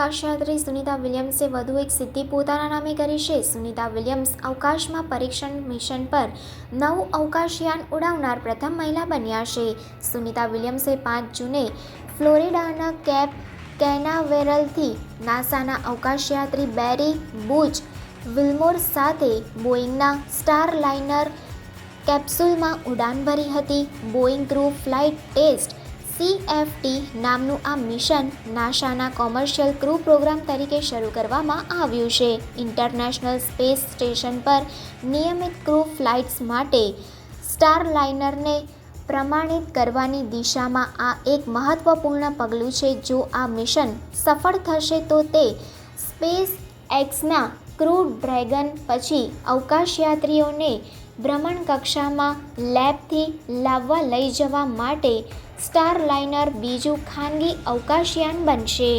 અવકાશયાત્રી સુનિતા વિલિયમ્સે વધુ એક સિદ્ધિ પોતાના નામે કરી છે. સુનિતા વિલિયમ્સ અવકાશમાં પરીક્ષણ મિશન પર નવું અવકાશયાન ઉડાવનાર પ્રથમ મહિલા બન્યા છે. સુનિતા વિલિયમ્સે પાંચ જૂને ફ્લોરિડાના કેપ કેનાવેરલથી નાસાના અવકાશયાત્રી બેરી બુચ વિલ્મોર સાથે બોઈંગના સ્ટાર લાઇનર કેપ્સ્યુલમાં ઉડાન ભરી હતી. Boeing crew flight test CFT નામનું આ મિશન નાસાના કોમર્શિયલ ક્રૂ પ્રોગ્રામ તરીકે શરૂ કરવામાં આવ્યું છે. ઇન્ટરનેશનલ સ્પેસ સ્ટેશન પર નિયમિત ક્રૂ ફ્લાઇટ્સ માટે સ્ટાર લાઇનરને પ્રમાણિત કરવાની દિશામાં આ એક મહત્વપૂર્ણ પગલું છે. જો આ મિશન સફળ થશે તો તે સ્પેસ એક્સના ક્રૂ ડ્રેગન પછી અવકાશયાત્રીઓને ભ્રમણ કક્ષામાં લેબથી લાવવા લઈ જવા માટે સ્ટાર લાઇનર બીજું ખાનગી અવકાશયાન બનશે.